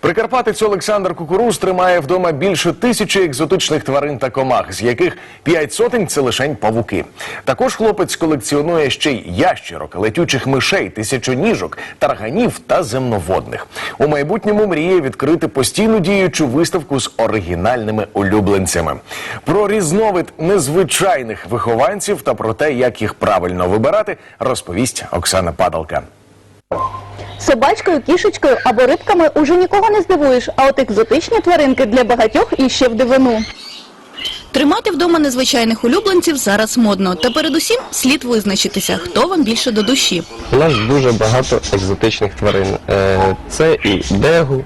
Прикарпатець Олександр Кукуруз тримає вдома більше тисячі екзотичних тварин та комах, з яких п'ять сотень це лишень павуки. Також хлопець колекціонує ще й ящерок, летючих мишей, тисячоніжок, тарганів та земноводних. У майбутньому мріє відкрити постійно діючу виставку з оригінальними улюбленцями. Про різновид незвичайних вихованців та про те, як їх правильно вибирати, розповість Оксана Падалка. Собачкою, кішечкою або рибками уже нікого не здивуєш, а от екзотичні тваринки для багатьох іще в дивину. Тримати вдома незвичайних улюбленців зараз модно. Та передусім слід визначитися, хто вам більше до душі. У нас дуже багато екзотичних тварин. Е, Це і дегу,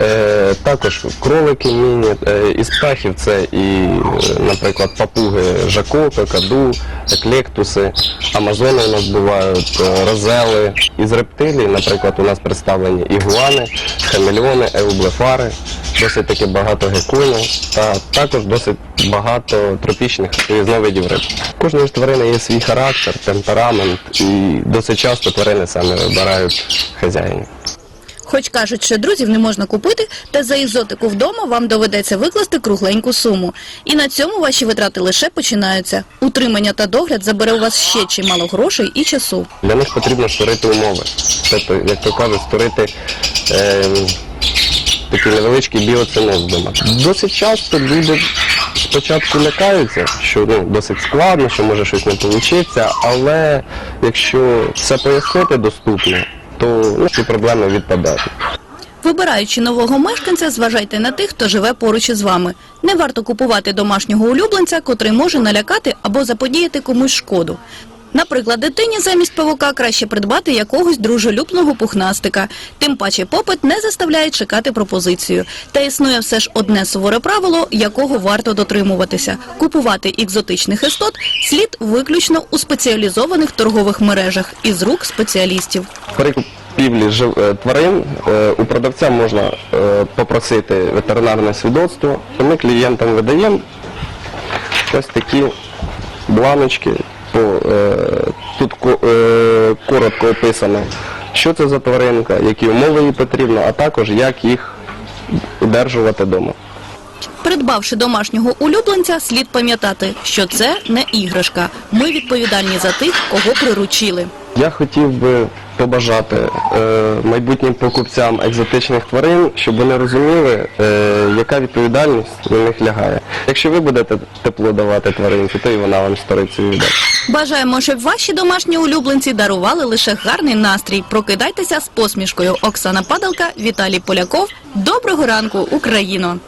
е, також кролики міні, е, із птахів це і, е, наприклад, папуги жако, какаду, еклектуси, амазони у нас бувають, е, розели. Із рептилій, наприклад, у нас представлені ігуани, хамелеони, еублефари, досить таки багато гекунів та також досить багато тропічних різновидів риб. Кожної ж тварини є свій характер, темперамент, і досить часто тварини саме вибирають хазяїнів. Хоч кажуть, що друзів не можна купити, та за екзотику вдома вам доведеться викласти кругленьку суму. І на цьому ваші витрати лише починаються. Утримання та догляд забере у вас ще чимало грошей і часу. Для них потрібно створити умови. Тобто, як то кажуть, створити е, такий невеличкий біоценоз вдома. Досить часто люди спочатку лякаються, що ну, досить складно, що може щось не вийти, але якщо все пояснити доступно, то ну, ці проблеми відпадають. Вибираючи нового мешканця, зважайте на тих, хто живе поруч із вами. Не варто купувати домашнього улюбленця, котрий може налякати або заподіяти комусь шкоду. Наприклад, дитині замість павука краще придбати якогось дружелюбного пухнастика. Тим паче попит не заставляє чекати пропозицію. Та існує все ж одне суворе правило, якого варто дотримуватися. Купувати екзотичних істот слід виключно у спеціалізованих торгових мережах із рук спеціалістів. При купівлі е, тварин е, у продавця можна е, попросити ветеринарне свідоцтво. Ми клієнтам видаємо ось такі бланочки. По, е, Тут е, коротко описано, що це за тваринка, які умови їй потрібно, а також як їх удержувати вдома. Придбавши домашнього улюбленця, слід пам'ятати, що це не іграшка. Ми відповідальні за тих, кого приручили. Я хотів би побажати е, майбутнім покупцям екзотичних тварин, щоб вони розуміли, е, яка відповідальність на них лягає. Якщо ви будете тепло давати тваринці, то і вона вам сторицею віддасть. Бажаємо, щоб ваші домашні улюбленці дарували лише гарний настрій. Прокидайтеся з посмішкою. Оксана Падалка, Віталій Поляков. Доброго ранку, Україно!